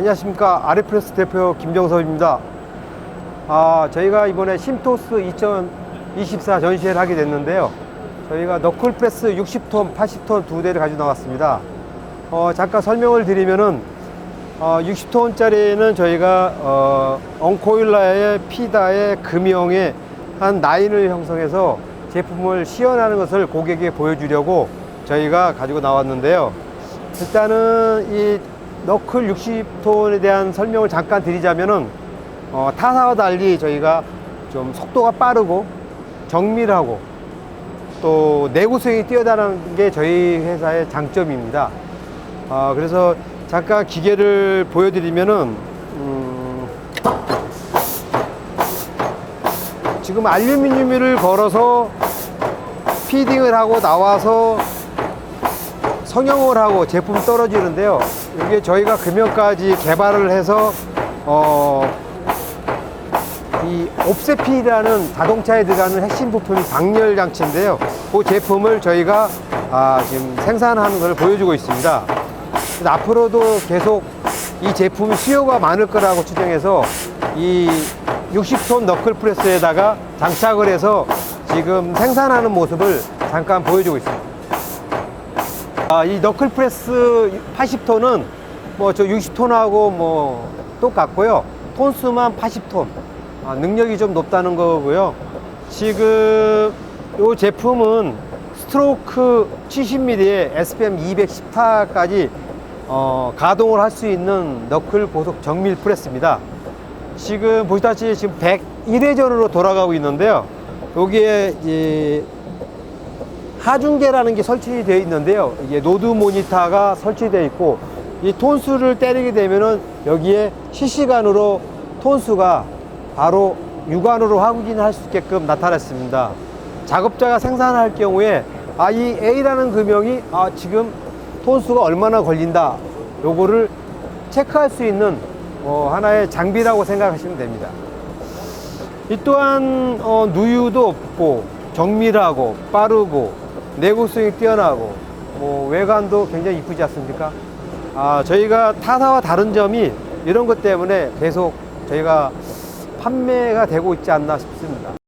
안녕하십니까 아리프레스 대표 김정섭입니다. 아 저희가 이번에 심토스 2024 전시회를 하게 됐는데요. 저희가 너클프레스 60톤, 80톤 두 대를 가지고 나왔습니다. 어, 잠깐 설명을 드리면은 어, 60톤짜리는 저희가 어, 엉코일라의 피다의 금형의 한 라인을 형성해서 제품을 시연하는 것을 고객에게 보여주려고 저희가 가지고 나왔는데요. 일단은 이 너클 60톤에 대한 설명을 잠깐 드리자면은 어, 타사와 달리 저희가 좀 속도가 빠르고 정밀하고 또 내구성이 뛰어나는 게 저희 회사의 장점입니다. 아, 그래서 잠깐 기계를 보여드리면은 음, 지금 알루미늄을 걸어서 피딩을 하고 나와서 성형을 하고 제품 떨어지는데요. 이게 저희가 금형까지 개발을 해서 어, 이 옵세피라는 자동차에 들어가는 핵심 부품이 방열 장치인데요. 그 제품을 저희가 아, 지금 생산하는 걸 보여주고 있습니다. 앞으로도 계속 이 제품이 수요가 많을 거라고 추정해서 이 60톤 너클 프레스에다가 장착을 해서 지금 생산하는 모습을 잠깐 보여주고 있습니다. 아, 이 너클 프레스 80톤은 뭐 저 60톤하고 뭐 똑같고요. 톤수만 80톤. 아, 능력이 좀 높다는 거고요. 지금 이 제품은 스트로크 70mm에 SPM 210타까지 어, 가동을 할 수 있는 너클 고속 정밀 프레스입니다. 지금 보시다시피 지금 101회전으로 돌아가고 있는데요. 여기에 이제 하중계라는 게 설치되어 있는데요. 이게 노드 모니터가 설치되어 있고 이 톤수를 때리게 되면은 여기에 실시간으로 톤수가 바로 육안으로 확인할 수 있게끔 나타났습니다. 작업자가 생산할 경우에 아, 이 A라는 금형이 아, 지금 톤수가 얼마나 걸린다. 요거를 체크할 수 있는 어, 하나의 장비라고 생각하시면 됩니다. 이 또한 어, 누유도 없고 정밀하고 빠르고 내구성이 뛰어나고 뭐 외관도 굉장히 이쁘지 않습니까? 아, 저희가 타사와 다른 점이 이런 것 때문에 계속 저희가 판매가 되고 있지 않나 싶습니다.